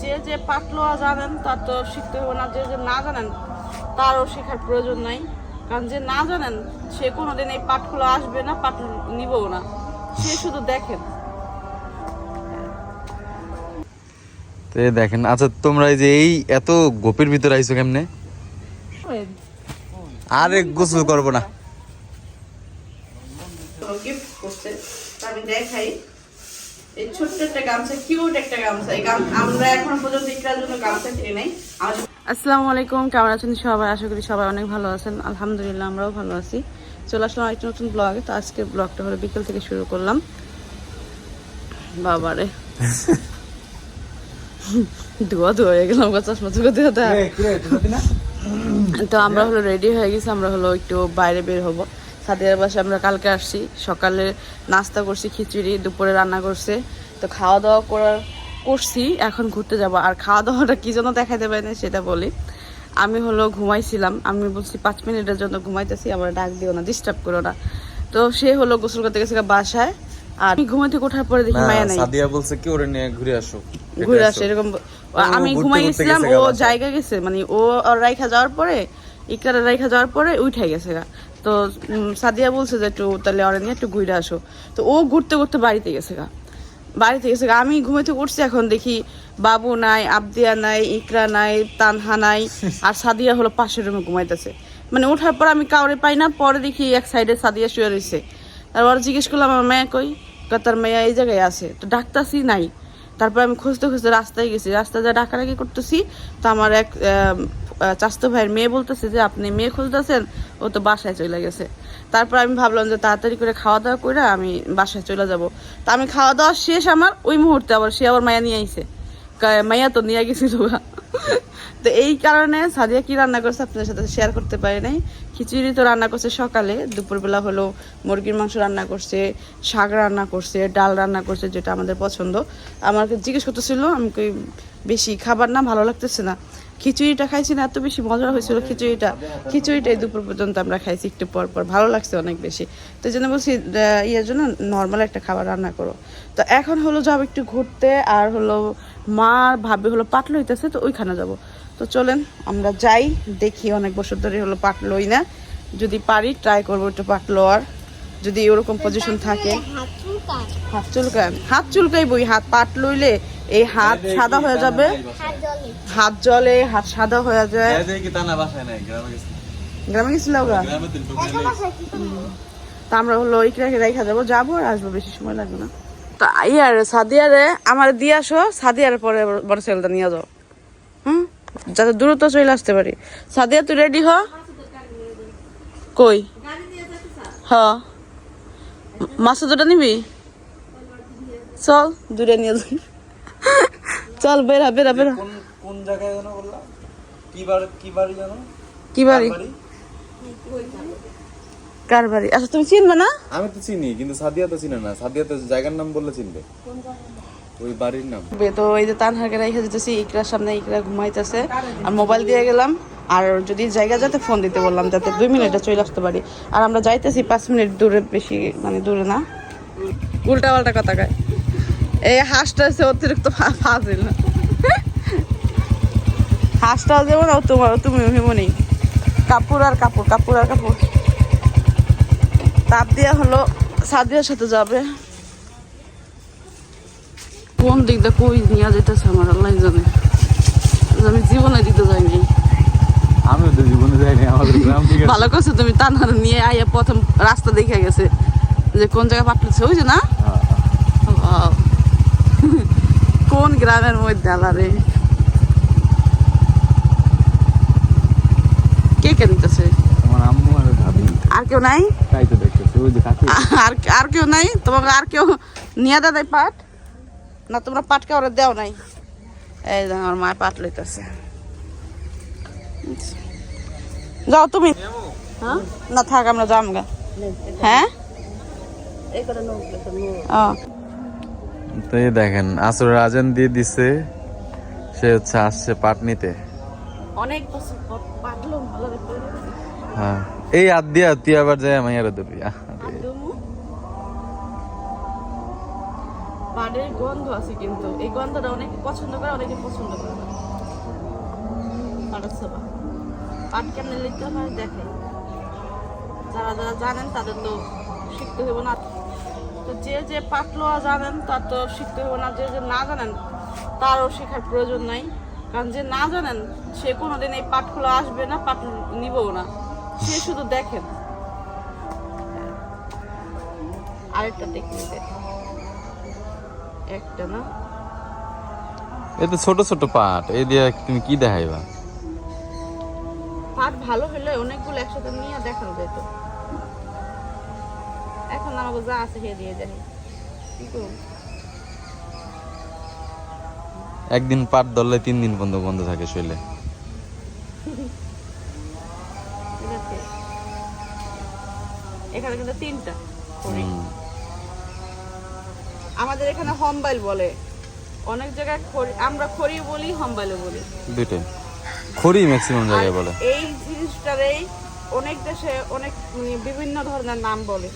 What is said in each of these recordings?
যে যে পাট লোয়া জানেন তার তো শিখতে হবে না। যে যে না জানেন তারও শেখার প্রয়োজন নাই। কারণ যে না জানেন সে কোনোদিন এই পাটগুলো আসবে না পাট নিবও না। সে শুধু দেখেন। তো দেখেন আচ্ছা তোমরা এই যে এই এত গোপের ভিতরে আইছো কেমনে? আরে গোসল করব না। গিফট করছে। আমি দেখাই। এই ছোট্ট একটা গামছা কিউট একটা গামছা। এই আমরা এখনও পর্যন্ত ইকরার জন্য গামছা কিনে নাই। আসসালামু আলাইকুম কেমন আছেন সবাই? আশা করি সবাই অনেক ভালো আছেন। আলহামদুলিল্লাহ আমরাও ভালো আছি। চলে আসলাম নতুন ব্লগে তো আজকের ব্লগটা হলো বিকেল থেকে শুরু করলাম। বাবারে। ধোয়া ধোয়া হয়ে গেলাম চশমা চোখে ধোয়া তো আমরা হলো রেডি হয়ে গেছি আমরা হলো একটু বাইরে বের হব। সাদিয়ার বাসে আমরা কালকে আসছি। সকালে নাস্তা করছি খিচুড়ি দুপুরে রান্না করছে। তো খাওয়া দাওয়া করার করছি এখন ঘুরতে যাব। আর খাওয়া দাওয়াটা কি জন্য দেখাতে পারি না সেটা বলি। আমি হলো ঘুমাইছিলাম। আমি বলছি পাঁচ মিনিটের জন্য ঘুমাইতেছি আমার ডাক দিও না ডিস্টার্ব করো না। তো সে হলো গোসল করতে গেছে বাসায়। আর আমি ঘুমাইতে ওঠার পরে দেখি মায়া নাই। সাদিয়া বলছে কি ওরে নিয়ে ঘুরে আসো? ঘুরে আসে এরকম আমি ঘুমাই গেছিলাম ও জায়গা গেছে মানে ও রাইখা যাওয়ার পরে ইকারে রাইখা যাওয়ার পরে উঠে গেছে তো সাদিয়া বলছে যে একটু তাহলে ওরা নিয়ে একটু ঘুরে আসো। তো ও ঘুরতে ঘুরতে বাড়িতে গেছে গা। বাড়িতে গেছে গা। আমি ঘুমাইতে উঠছি এখন, দেখি বাবু নাই, আবদিয়া নাই, ইকরা নাই, তানহা নাই, আর সাদিয়া হলো পাশের রুমে ঘুমাইতেছে। মানে ওঠার পর আমি কাউরে পাই না, পরে দেখি এক সাইডে সাদিয়া শুয়ে রয়েছে তারপর জিজ্ঞেস করলাম আমার মেয়ে কই? তার মেয়ে এই জায়গায় আছে। তো ডাক্তারছি নাই। তারপর আমি খুঁজতে খুঁজতে রাস্তায় গেছি। রাস্তায় যা ডাকাডাকি করতেছি, তো আমার এক চাস্তো ভাইয়ের মেয়ে বলতেছে যে, আপনি মেয়ে খুঁজতেছেন, ও তো বাসায় চলে গেছে। তারপর আমি ভাবলাম যে, তাড়াতাড়ি করে খাওয়া দাওয়া করে আমি বাসায় চলে যাব। তা আমি খাওয়া দাওয়া শেষ আমার, ওই মুহূর্তে আবার সে আবার মায়া নিয়ে আইছে। মাইয়া তো নিয়ে গেছিল। তো এই কারণে সাদিয়া কি রান্না করছে আপনাদের সাথে শেয়ার করতে পারি নাই। খিচুড়ি তো রান্না করছে সকালে, দুপুরবেলা হলো মুরগির মাংস রান্না করছে, শাক রান্না করছে, ডাল রান্না করছে, যেটা আমাদের পছন্দ। আমাকে জিজ্ঞেস করতেছিল, আমি বেশি খাবার না, ভালো লাগতেছে না? খিচুড়িটা খাইছি না এত বেশি মজা হয়েছিল খিচুড়িটা। খিচুড়িটাই দুপুর পর্যন্ত আমরা খাইছি একটু পর পর। ভালো লাগছে অনেক বেশি। তো জন্য বলছি ইয়ের জন্য নর্মাল একটা খাবার রান্না করো। তো এখন হলো যাব একটু ঘুরতে আর হলো মা ভাবে হলো পাট লইতেছে তো ওইখানে যাব। তো চলেন আমরা যাই দেখি অনেক বছর ধরে হলো পাট লই না। যদি পারি ট্রাই করব একটু পাট লোয়ার যদি ওরকম পজিশন থাকে। হাত চুলকায়। হাত চুলকাই বই হাত পাট লইলে এই হাত সাদা হয়ে যাবে। হাত জলে হাত সাদা হয়ে যায়। গ্রামে গেছে। গেছিল তা আমরা হলো ওইখানে রেখা যাব। যাব আর আসব বেশি সময় লাগবে না। তা ইয়ার সাদিয়ারে আমার দিয়ে আসো সাদিয়ার পরে বড় ছেলেটা নিয়ে যাও। হুম? যাতে দ্রুত চলে আসতে পারি। সাদিয়া তুই রেডি হ? কই? হ। মাছ দুটা নিবি? চল। দূরে নিয়ে যাই চল বেরা বেরা বেরা কোন কোন জায়গায় জানো বললা কি বার কি বাড়ি জানো কি বাড়ি? কার বাড়ি আচ্ছা তুমি চিনবে না? আমি তো চিনি কিন্তু সাদিয়া তো চিনে না। সাদিয়া তো জায়গার নাম বললে চিনবে। ওই বাড়ির নাম। বে তো এই যে তানহাকে রেখে যেতেছি ইকরার সামনে ইকরা ঘুমাইতেছে। আর মোবাইল দিয়ে গেলাম। আর যদি জায়গা যাতে ফোন দিতে বললাম, যাতে দুই মিনিটে চলে আসতে পারি। আর আমরা যাইতেছি পাঁচ মিনিট দূরে, বেশি মানে দূরে না। উল্টা পাল্টা কথা কয়। এই হাঁসটা হচ্ছে অতিরিক্ত ফাজিল। না হাঁসটাও যেমন তোমার, তুমি হেমনই কাপড় আর কাপড় কাপড় আর কাপড় তাপ দিয়া হলো সাদিয়ার সাথে যাবে। কোন দিক দিয়ে কই নিয়ে যেতেছে আমার আল্লাহ জানে। আমি জীবনে দিতে যাইনি। আমি তো জীবনে যাইনি আমাদের গ্রাম থেকে। ভালো করছ তুমি তানহার নিয়ে আইয়া প্রথম রাস্তা দেখে গেছে। যে কোন জায়গায় পাঠলেছে ওই যে না? কোন গ্রামের মধ্যে আলারে কে কে নিতেছে আমার আম্মু আর ভাবি। আর কেউ নাই? তাই তো দেখতেছে ওই যে কাকি। আর আর কেউ নাই? তোমাকে আর কেউ নিয়ে দেয় পাট? না তোমরা পাট কে ওরা দেও নাই? এই আমার মায় পাট লইতেছে। যাও তুমি। হ্যাঁ? না থাক আমরা যাম গা। হ্যাঁ? ও। তো দেখেন আসরের আজান দিয়ে দিছে সে হচ্ছে আসছে পাট নিতে। অনেক বছর পর পাটলো ভালো হ্যাঁ। এই হাত দিয়া তুই আবার যায় মাইয়ার দেবি পাটের গন্ধ আছে কিন্তু এই গন্ধটা অনেকে পছন্দ করে অনেকে পছন্দ করে না। পাটের পাট কেমনে লিখতে হয় দেখে। যারা যারা জানেন তাদের তো শিখতে হবে না। তো যে যে পাট লোয়া জানেন তার তো শিখতে হবে না, যে যে না জানেন তারও শেখার প্রয়োজন নাই। কারণ যে না জানেন, সে কোনোদিন এই পাটগুলো আসবে না পাট নিবও না। সে শুধু দেখেন। আরেকটা টেকনিক দেখেন একটা না? এ তো ছোট ছোট পাট এই দিয়ে তুমি কি দেখাইবা? পাট ভালো হলে অনেকগুলো একসাথে নিয়ে দেখানো যেত এখন আমাকে যা আছে হে দিয়ে দেয়। কি একদিন পাট ধরলে তিন দিন বন্ধ বন্ধ থাকে শৈলে এখানে কিন্তু তিনটা। আমাদের এখানে হম্বাইল বলে। অনেক জায়গায় আমরা খড়ি বলি হম্বাইলও বলি। দুইটাই। খড়ি ম্যাক্সিমাম জায়গায় বলে। এই জিনিসটারই অনেক দেশে অনেক বিভিন্ন ধরনের নাম বলে।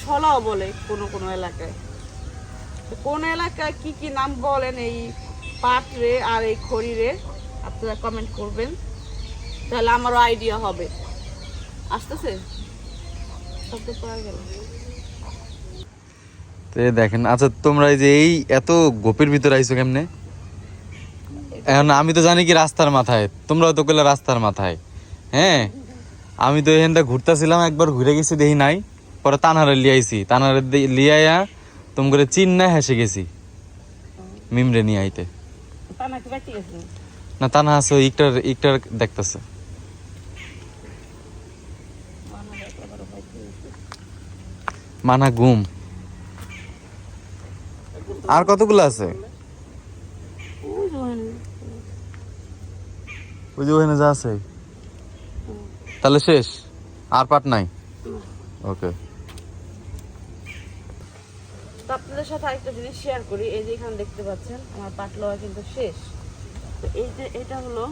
ছলাও বলে কোনো কোনো এলাকায়। কোন এলাকায় কি কি নাম বলেন এই পাট রে আর এই খড়ি রে আপনারা কমেন্ট করবেন। তাহলে আমারও আইডিয়া হবে। আসতেছে? শব্দ পাওয়া গেল। তো দেখেন আচ্ছা তোমরা এই যে এই এত গোপের ভিতরে আইছো কেমনে? এখন আমি তো জানি কি রাস্তার মাথায়। তোমরাও তো কইলে রাস্তার মাথায়। হ্যাঁ? আমি তো এখানটা ঘুরতেছিলাম একবার ঘুরে গেছি দেখি নাই। পরে তানারে লিয়ে আইছি। তানারে দি- লিয়ে আইয়া তোম করে চিন হেসে গেছি। মিমরে নিয়ে আইতে। না তানা আছে ইকটার ইকটার দেখতেছে। মানা ঘুম। আর কতগুলো আছে ওই যে ওখানে। ওই যে ওখানে যা আছে। তাহলে শেষ? আর পাট নাই? ওকে। তো আপনাদের সাথে আরেকটা জিনিস শেয়ার করি, এই যে এখানে দেখতে পাচ্ছেন, আমার পাট লওয়া কিন্তু শেষ। তো এই যে এটা হলো,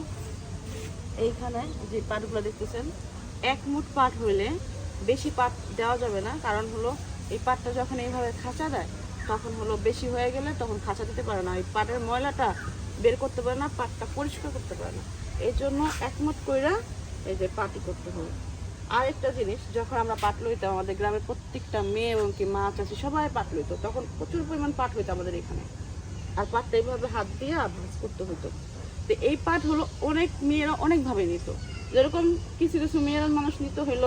এইখানে যে পাটগুলো দেখতেছেন, এক মুঠ পাট হইলে বেশি পাট দেওয়া যাবে না, কারণ হলো এই পাটটা যখন এইভাবে খাঁচা দেয়, তখন হলো বেশি হয়ে গেলে তখন খাঁচা দিতে পারে না। এই পাটের ময়লাটা বের করতে পারে না, পাটটা পরিষ্কার করতে পারে না। এই জন্য একমত কইরা এই যে পাটি করতে হবে। আরেকটা জিনিস, যখন আমরা পাট লইতাম, আমাদের গ্রামের প্রত্যেকটা মেয়ে এবং কি মা চাষি সবাই পাট লইতো, তখন প্রচুর পরিমাণ পাট হইতো আমাদের এখানে। আর পাটটা এইভাবে হাত দিয়ে ভাজ করতে হতো তো এই পাট হলো অনেক মেয়েরা অনেকভাবে নিত। যেরকম কিছু কিছু মেয়েরা মানুষ নিত হইল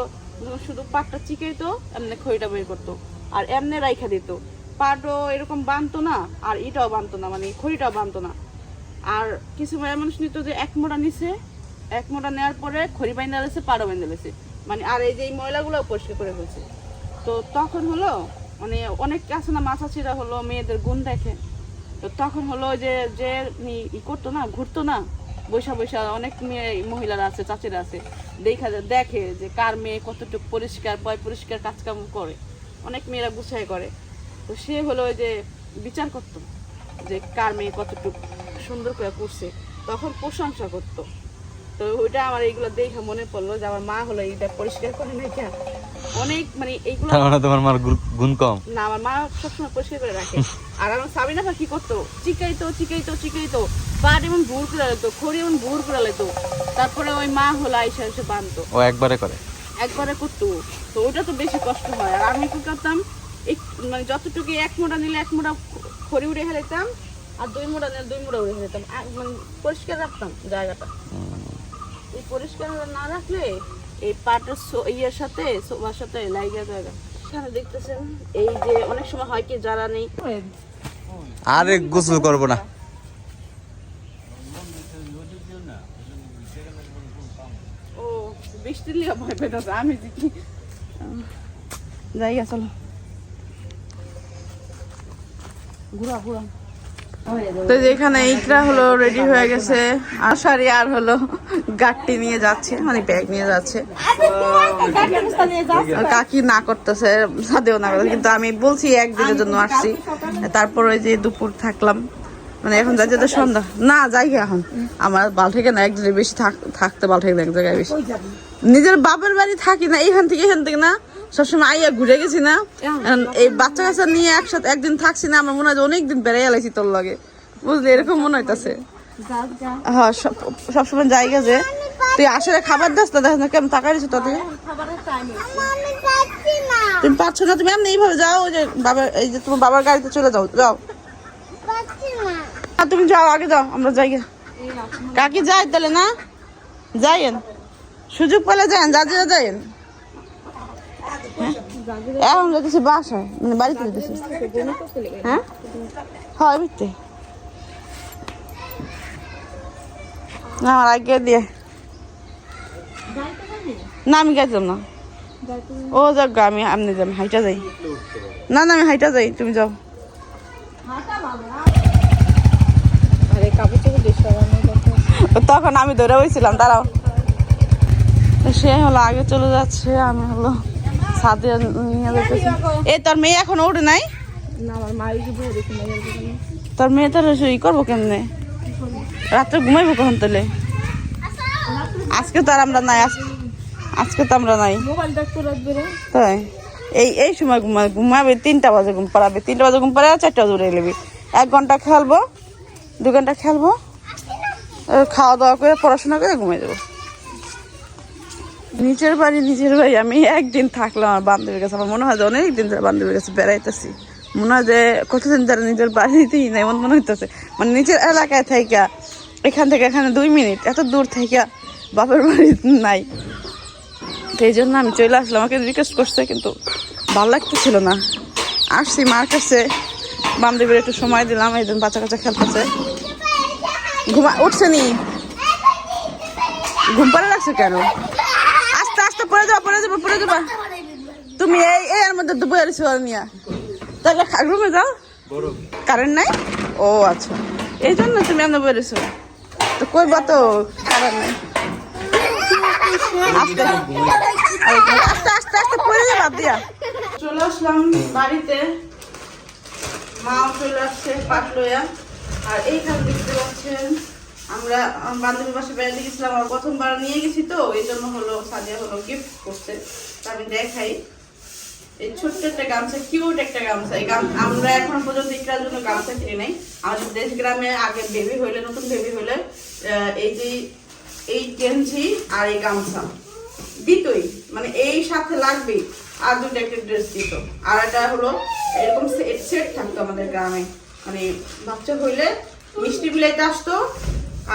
শুধু পাটটা চিকাইতো, এমনি খড়িটা বের করতো, আর এমনি রাইখা দিত। পাটও এরকম বানতো না, আর ইটাও বানতো না মানে খড়িটাও বানতো না। আর কিছু মেয়ে মানুষ নিত যে এক মোটা নিছে, এক মোটা নেওয়ার পরে খড়ি বাইন্দা দিয়েছে পাড়ো বাইন্দা দিয়েছে মানে আর এই যে এই ময়লাগুলো পরিষ্কার করে ফেলছে। তো তখন হলো মানে অনেক আছে না মাছাছিরা হলো, মেয়েদের গুণ দেখে। তো তখন হলো যে যে ই করতো না, ঘুরতো না, বৈশা বৈশা অনেক মেয়ে, মহিলারা আছে, চাচিরা আছে, দেখা দেখে যে কার মেয়ে কতটুকু পরিষ্কার, পয় পরিষ্কার কাজকাম করে। অনেক মেয়েরা গুছাই করে। তো সে হলো যে বিচার করতো যে কার মেয়ে কতটুকু সুন্দর করে করছে তখন প্রশংসা করতো। তো ওইটা আমার এইগুলো দেখে মনে পড়ল যে আমার মা হলো এইটা পরিষ্কার করে নাই কেন অনেক মানে এইগুলো মানে তোমার মার গুণ কম? না আমার মা সবসময় পরিষ্কার করে রাখে। আর আমার সাবিনা কি করতো? চিকাইতো চিকাইতো চিকাইতো। পাট এমন ভুর করে লাগতো খড়ি এমন ভুর করে লাগতো তারপরে ওই মা হলো আইসা এসে বানতো। ও একবারে করে? একবারে করতো। তো ওটা তো বেশি কষ্ট হয়। আর আমি কি করতাম মানে যতটুকু এক মোটা নিলে এক মোটা খড়ি উড়ে হেলাইতাম আর দুই মোটা নিলে দুই মোটা উড়ে আর মানে পরিষ্কার রাখতাম জায়গাটা। এই পরিষ্কার না রাখলে এই পাটের ইয়ের সাথে সোবার সাথে জায়গা এখানে দেখতেছেন এই যে অনেক সময় হয় কি যারা নেই। আরে গোসল করব না। ও বৃষ্টি লিয়ে ভয় পেতেছে আমি যে কি জায়গা চলো। ঘুরা ঘুরা। তো যেখানে ইকরা হলো রেডি হয়ে গেছে, আর সারি আর হলো গাড়টি নিয়ে যাচ্ছে মানে ব্যাগ নিয়ে যাচ্ছে। কাকি না করতেছে সাদেও না কিন্তু আমি বলছি একদিনের জন্য আসছি। তারপর ওই যে দুপুর থাকলাম। মানে এখন যাইতে তো সন্ধ্যা। না যাই গে এখন। আমার বাল থেকে না এক বেশি থাকতে বাল থেকে এক জায়গায় বেশি। নিজের বাপের বাড়ি থাকি না এইখান থেকে এখান থেকে না। সবসময় আইয়া ঘুরে গেছি না। এই বাচ্চা কাচ্চা নিয়ে একসাথে একদিন থাকছি না আমার মনে হয় অনেকদিন বেড়াই এলাইছি তোর লগে। বুঝলি? এরকম মনে হইতাছে। হ্যাঁ সব সবসময় জায়গা যে। তুই আসলে খাবার দাস না দেখ না কেমন দিচ্ছ তোদের। আমি তুমি পাচ্ছ না তুমি এমনি এইভাবে যাও ওই যে বাবার এই যে তোমার বাবার গাড়িতে চলে যাও যাও। আর তুমি যাও আগে যাও আমরা যাই। কাকি যাই তাহলে না? যাইয়েন। সুযোগ পেলে যান জাজিরা যাইয়েন। হ্যাঁ? এখন যেতেছি বাসায় মানে বাড়িতে যেতেছি হ্যাঁ? হয় বুঝতে আমার আগে দিয়ে। না আমি গেছিলাম না। ও যাক গা, আমি আপনি যাই হাইটা যাই। না না আমি হাইটা যাই তুমি যাও। তখন আমি ধরে হয়েছিলাম দাঁড়াও। সে হলো আগে চলে যাচ্ছে আমি হলো সাথে নিয়ে যেতেছি এই তোর মেয়ে এখন ওঠে নাই? তোর মেয়ে তাহলে ই করব কেমনে? রাত্রে ঘুমাইবো কখন তাহলে? আজকে তো আর আমরা নাই আজ- আজকে তো আমরা নাই। তাই? এই এই সময় ঘুমা ঘুমাবে তিনটা বাজে ঘুম পাড়াবে। তিনটা বাজে ঘুম পাড়াবে চারটা বাজে উঠে নেবে এক ঘণ্টা খেলব। দু ঘণ্টা খেলব। খাওয়া দাওয়া করে, পড়াশোনা করে ঘুমিয়ে যাব। নিজের বাড়ি নিজের বাড়ি, আমি একদিন থাকলাম আমার বান্ধবীর কাছে। আমার মনে হয় যে অনেক দিন ধরে বান্ধবীর কাছে বেড়াইতেছি। মনে হয় যে কতদিন ধরে নিজের বাড়িতেই নাই, এমন মনে হইতেছে। মানে নিজের এলাকায় থাইকা, এখান থেকে এখানে দুই মিনিট, এত দূর থাইকা বাপের বাড়ি নাই। তো এই জন্য আমি চলে আসলাম। আমাকে রিকোয়েস্ট করছে, কিন্তু ভালো লাগতেছিল না। আসছি মার কাছে। বান্ধবীর একটু সময় দিলাম, এই জন্য বাচ্চা কাচ্চা খেলতেছে। ঘুমা উঠছে নি ঘুম পাড়ে লাগছে কেন? আস্তে আস্তে পড়ে যাবা পড়ে যাবা পড়ে যাবা। তুমি এই এর মধ্যে দুপুরে এসে নিয়া। তাহলে রুমে যাও। কারেন্ট নাই? ও আচ্ছা। এই জন্য তুমি এমন বেরিয়েছো তো কই বা তো, কারেন্ট নাই। আস্তে। আস্তে আস্তে আস্তে পড়ে যাবা, দিয়া। চলে আসলাম বাড়িতে। মাও চলে আসছে পাট লইয়া আর এইখানে দেখতে পাচ্ছেন, আমরা বান্ধবীর বাসা বেড়াতে গেছিলাম আর প্রথমবার নিয়ে গেছি তো, এই জন্য হলো সাজিয়া হলো গিফট করছে। আমি দেখাই। এই ছোট্ট একটা গামছা কিউট একটা গামছা। এই আমরা এখন পর্যন্ত এটার জন্য গামছা কিনে নাই। আমাদের দেশ গ্রামে আগে বেবি হইলে, নতুন বেবি হইলে এই যে, এই গেঞ্জি আর এই গামছা। দিতই মানে এই সাথে লাগবেই। আর দুটো একটা ড্রেস দিত। আর এটা হলো এরকম সেট সেট থাকতো আমাদের গ্রামে। মানে বাচ্চা হইলে মিষ্টি বিলাইতে আসতো,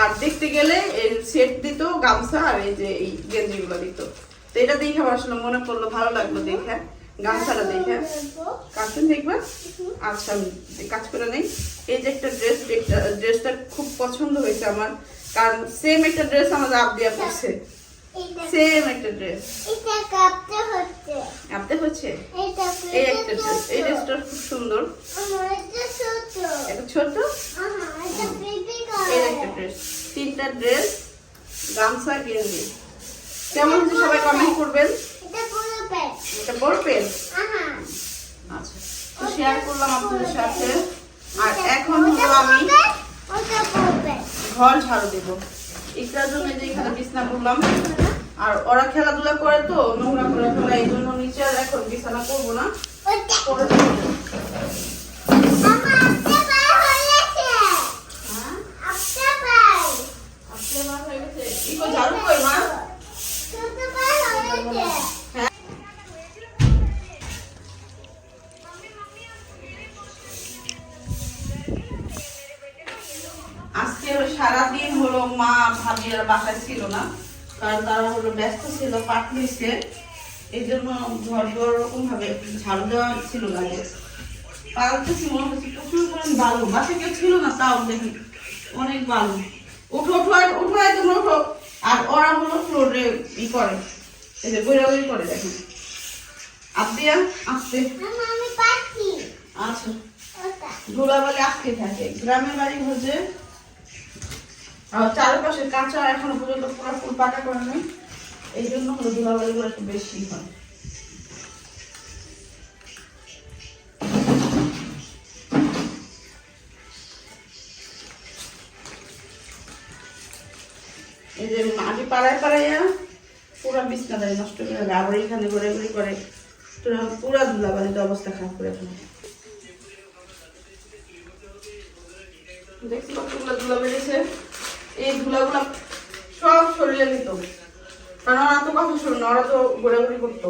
আর দেখতে গেলে এই সেট দিত গামছা আর এই যে এই গেঞ্জিগুলো দিত। তো এটা দেখে আমার আসলে মনে পড়ল, ভালো লাগল দেখে। গামছাটা দেখে। কার্টুন দেখবা আচ্ছা কাজ করে নেই। এই যে একটা ড্রেস ড্রেসটা খুব পছন্দ হয়েছে আমার। কারণ সেম একটা ড্রেস আমাদের আবদিয়া পড়ছে সেম একটা ড্রেস এটা কাঁপতে হচ্ছে। আপনি হচ্ছে? এটা এই একটা ড্রেস এই ড্রেসটা খুব সুন্দর। এটা ছোট। এটা ছোট? এটা বেবি এই একটা ড্রেস তিনটা ড্রেস গামছা গেঞ্জি। কেমন হচ্ছে সবাই কমেন্ট করবেন? এটা পুরো প্যাক এটা বড় পেন আচ্ছা তো শেয়ার করলাম আপনাদের সাথে। আর এখন হলো আমি ঘর ঝাড়ু দেবো। একটার জন্য যে এখানে বিছনা করলাম। আর ওরা খেলাধুলা করে তো নোংরা করে ফেলা এই জন্য নিচে আর এখন বিছানা করব না। হ্যাঁ? আজকে হয়ে। আজকে সারাদিন হলো মা ভাবি আর বাসায় ছিল না। কারণ তারা হলো ব্যস্ত ছিল পাট নিচ্ছে এই জন্য ঘর ঘর ওরকম ভাবে ঝাড়ু দেওয়া ছিল আগে। পাল্টেছি মনে হচ্ছে প্রচুর পরিমাণ বালু। বাসে কেউ ছিল না তাও দেখি। অনেক বালু। উঠো উঠো আর উঠো একদম উঠো। আর ওরা হলো ফ্লোরে ই করে। এই যে বইরাবই করে দেখেন আপিয়া আসতে। আচ্ছা। ধুলাবালি আটকে থাকে। গ্রামের বাড়ি হচ্ছে আর চারপাশে কাঁচা এখনও পর্যন্ত পুরো ফুল পাকা করে নেই। এই জন্য হলো ধুলাবালিগুলো একটু বেশি হয়। এই যে মাটি পাড়ায় পাড়াইয়া পুরো দেয় নষ্ট করে আবার এখানে ঘোরাঘুরি করে। তোরা পুরা ধুলাবালিতে অবস্থা খারাপ করে ফেলে দেখছি ধুলা বেড়েছে এই ধুলাগুলো সব শরীরে নিত। কারণ ওরা তো কথা শুনো ওরা তো ঘোরাঘুরি করতো।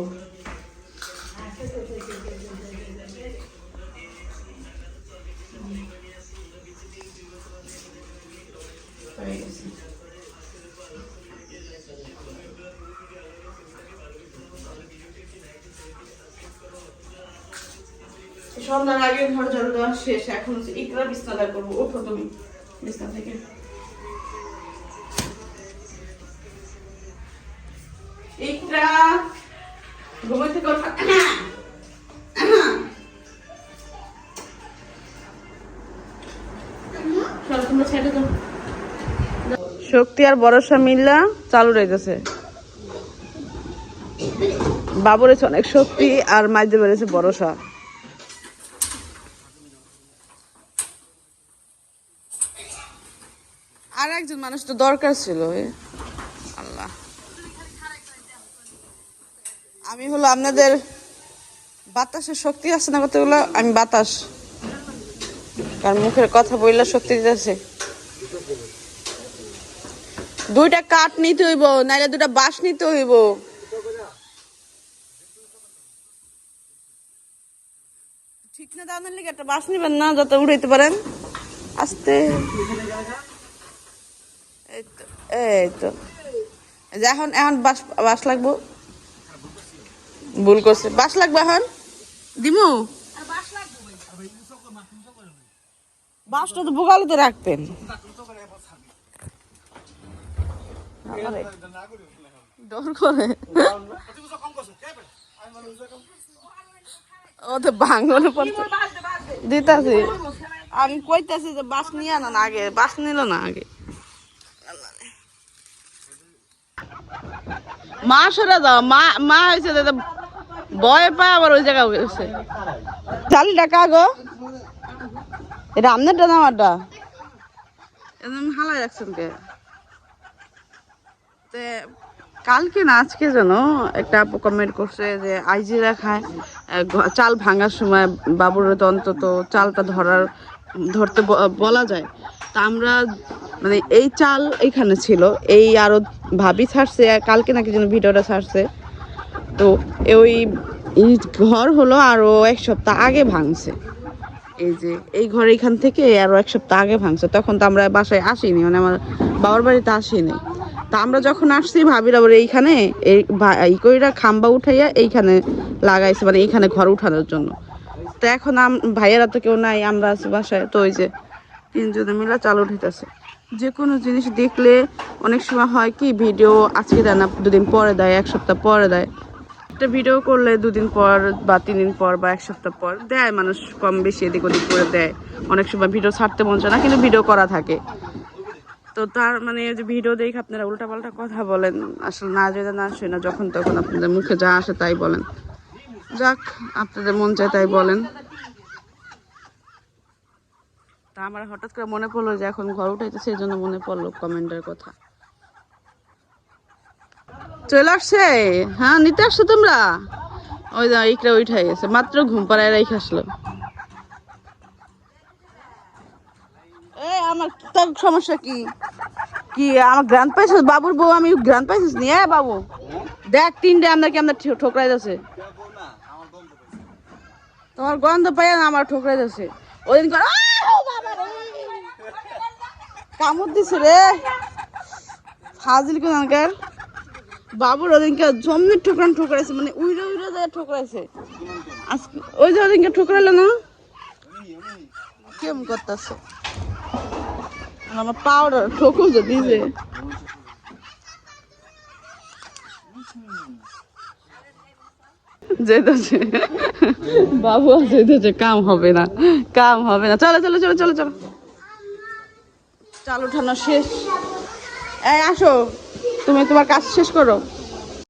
সন্ধ্যার আগে ঘর ঝাড়ু দেওয়া শেষ, এখন ইকরা বিছনাটা করব। ওঠো তুমি, বিছনা থেকে। শক্তি আর ভরসা মিল্লা চালু রইতেছে। বাবুর হচ্ছে অনেক শক্তি আর মাইজে বেড়েছে ভরসা। আর একজন মানুষ তো দরকার ছিল আল্লাহ। আমি হলো আপনাদের বাতাসের শক্তি আছে না কতগুলো? আমি বাতাস। কারণ মুখের কথা বললে শক্তি দিতেছে। দুইটা কাঠ নিতে হইব নাইলে দুটা বাঁশ নিতে হইব। ঠিক না একটা বাঁশ নিবেন না যত উড়াইতে পারেন। আস্তে। এই তো এই তো। এখন এখন লাগবো। ভুল করছে। লাগবে এখন? দিমু? বাঁশটা তো বোকালুতে রাখতেন আরে, আমি কইতাছি যে না আগে নিল না আগে। মা সরে দাও মা মা হয়েছে ভয় পায় আবার ওই জায়গায় গেছে। চালি টাকা গো? এটা একদম হালাই রাখছেন কে? তে কালকে না, আজকে যেন একটা কমেন্ট করছে যে আইজিরা খায় চাল ভাঙার সময় বাবুর তো অন্তত চালটা ধরার, ধরতে বলা যায়। তা আমরা মানে এই চাল এখানে ছিল, এই আরও ভাবি ছাড়ছে কালকে নাকি যেন ভিডিওটা ছাড়ছে। তো ওই ঘর হলো আরও এক সপ্তাহ আগে ভাঙছে। এই যে এই ঘর এখান থেকে আরও এক সপ্তাহ আগে ভাঙছে, তখন তো আমরা বাসায় আসিনি মানে আমার বাবার বাড়িতে আসিনি। তা আমরা যখন আসছি, ভাবির আবার এইখানে, এই কইরা খাম্বা উঠাইয়া এইখানে লাগাইছে মানে এইখানে ঘর উঠানোর জন্য। তো এখন ভাইয়েরা তো কেউ নাই, আমরা আছি বাসায়। তো ওই যে তিনজনে মিলে চালু উঠিতেছে যে কোনো জিনিস দেখলে অনেক সময় হয় কি, ভিডিও আজকে দেয় না, দুদিন পরে দেয়, এক সপ্তাহ পরে দেয়। একটা ভিডিও করলে দুদিন পর বা তিন দিন পর বা এক সপ্তাহ পর দেয় মানুষ, কম বেশি এদিক ওদিক করে দেয়। অনেক সময় ভিডিও ছাড়তে মন চায় না, কিন্তু ভিডিও করা থাকে। তো তার মানে যে ভিডিও দেখে আপনারা উল্টাপাল্টা কথা বলেন, আসলে না যেটা না আসে না যখন তখন আপনাদের মুখে যা আসে তাই বলেন। যাক, আপনাদের মন চায় তাই বলেন। তা আমার হঠাৎ করে মনে পড়ল যে এখন ঘর উঠাইতে সেই জন্য মনে পড়ল কমেন্টের কথা। চলে আসছে? হ্যাঁ নিতে আসছো তোমরা? ওই যা ইকরা উঠাই গেছে, মাত্র ঘুম পাড়ায় রেখে আসলো এই আমার তোর সমস্যা কি? কি, আমার গ্রান্ড পাইছিস বাবুর বউ আমি গ্রান্ড পাইছিস নি এ বাবু। দেখ, তিনটে আমরা কি আমরা ঠোকরাই যাচ্ছে তোমার গন্ধ পাই না আমার ঠোকরাই যাচ্ছে ওই দিন কামড় দিছে রে। ফাজিল কোনকার বাবুর ওদিনকে জমনি ঠোকরান ঠোকরাইছে মানে উইরে উইরে যায় ঠোকরাইছে। আজকে ওই যে ওদিনকে ঠোকরাইলো না? কেমন করতেছে? আমার পাউডার ঠোকো যে। দিছে যেতেছে বাবু আর যেতেছে কাম হবে না। কাম হবে না। চলো চলো চলো চলো চলো। চাল উঠানো শেষ। এই, আসো। তুমি তোমার কাজ শেষ করো।